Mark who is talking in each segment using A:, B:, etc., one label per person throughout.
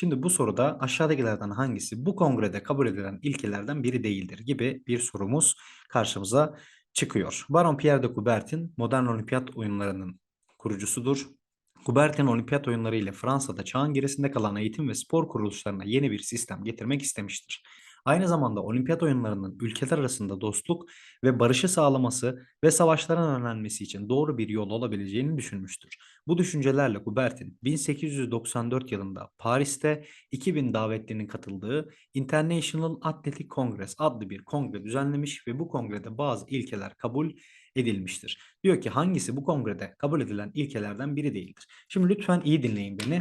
A: Şimdi bu soruda aşağıdakilerden hangisi bu kongrede kabul edilen ilkelerden biri değildir gibi bir sorumuz karşımıza çıkıyor. Baron Pierre de Coubertin modern olimpiyat oyunlarının kurucusudur. Coubertin olimpiyat oyunları ile Fransa'da çağın gerisinde kalan eğitim ve spor kuruluşlarına yeni bir sistem getirmek istemiştir. Aynı zamanda olimpiyat oyunlarının ülkeler arasında dostluk ve barışı sağlaması ve savaşların önlenmesi için doğru bir yol olabileceğini düşünmüştür. Bu düşüncelerle Coubertin 1894 yılında Paris'te 2000 davetlinin katıldığı International Athletic Congress adlı bir kongre düzenlemiş ve bu kongrede bazı ilkeler kabul edilmiştir. Diyor ki hangisi bu kongrede kabul edilen ilkelerden biri değildir. Şimdi lütfen iyi dinleyin beni.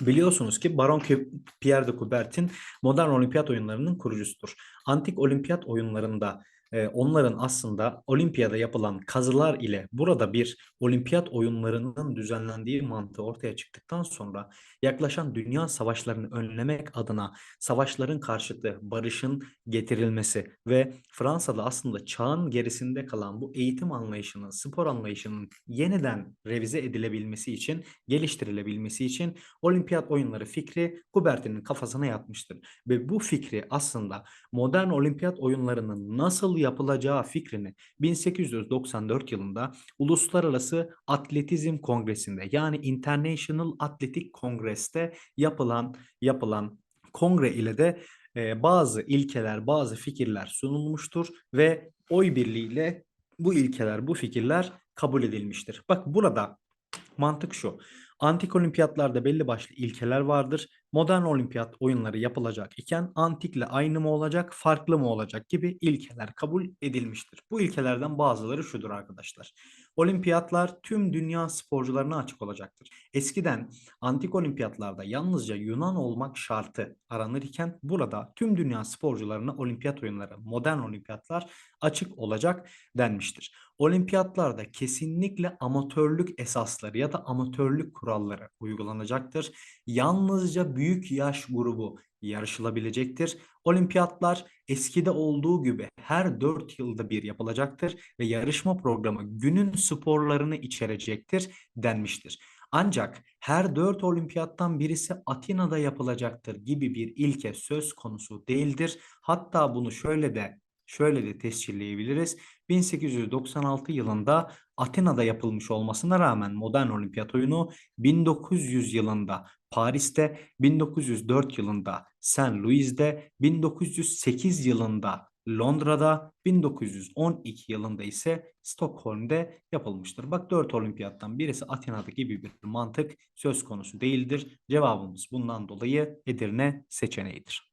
A: Biliyorsunuz ki Baron Pierre de Coubertin modern olimpiyat oyunlarının kurucusudur. Antik olimpiyat oyunlarında e, onların aslında olimpiyada yapılan kazılar ile burada bir olimpiyat oyunlarının düzenlendiği mantığı ortaya çıktıktan sonra yaklaşan dünya savaşlarını önlemek adına savaşların karşıtı barışın getirilmesi ve Fransa'da aslında çağın gerisinde kalan bu eğitim anlayışının, spor anlayışının yeniden revize edilebilmesi için, geliştirilebilmesi için olimpiyat oyunları fikri Coubertin'in kafasına yatmıştır. Ve bu fikri aslında modern olimpiyat oyunlarının nasıl yapılacağı fikrini 1894 yılında Uluslararası Atletizm Kongresi'nde yani International Athletic Congress'te yapılan yapılan kongre ile de e, bazı ilkeler, bazı fikirler sunulmuştur ve oy birliğiyle bu ilkeler, bu fikirler kabul edilmiştir. Bak burada mantık şu. Antik olimpiyatlarda belli başlı ilkeler vardır. Modern olimpiyat oyunları yapılacak iken antikle aynı mı olacak, farklı mı olacak gibi ilkeler kabul edilmiştir. Bu ilkelerden bazıları şudur arkadaşlar. Olimpiyatlar tüm dünya sporcularına açık olacaktır. Eskiden antik olimpiyatlarda yalnızca Yunan olmak şartı aranırken burada tüm dünya sporcularına olimpiyat oyunları, modern olimpiyatlar açık olacak denmiştir. Olimpiyatlarda kesinlikle amatörlük esasları ya da amatörlük kuralları uygulanacaktır. Yalnızca büyük yaş grubu yarışılabilecektir. Olimpiyatlar eskide olduğu gibi her 4 yılda bir yapılacaktır ve yarışma programı günün sporlarını içerecektir denmiştir. Ancak her 4 olimpiyattan birisi Atina'da yapılacaktır gibi bir ilke söz konusu değildir. Hatta bunu şöyle de şöyle de tescilleyebiliriz. 1896 yılında Atina'da yapılmış olmasına rağmen modern olimpiyat oyunu 1900 yılında Paris'te, 1904 yılında St. Louis'de, 1908 yılında Londra'da, 1912 yılında ise Stockholm'de yapılmıştır. Bak 4 olimpiyattan birisi Atina'da gibi bir mantık söz konusu değildir. Cevabımız bundan dolayı Edirne seçeneğidir.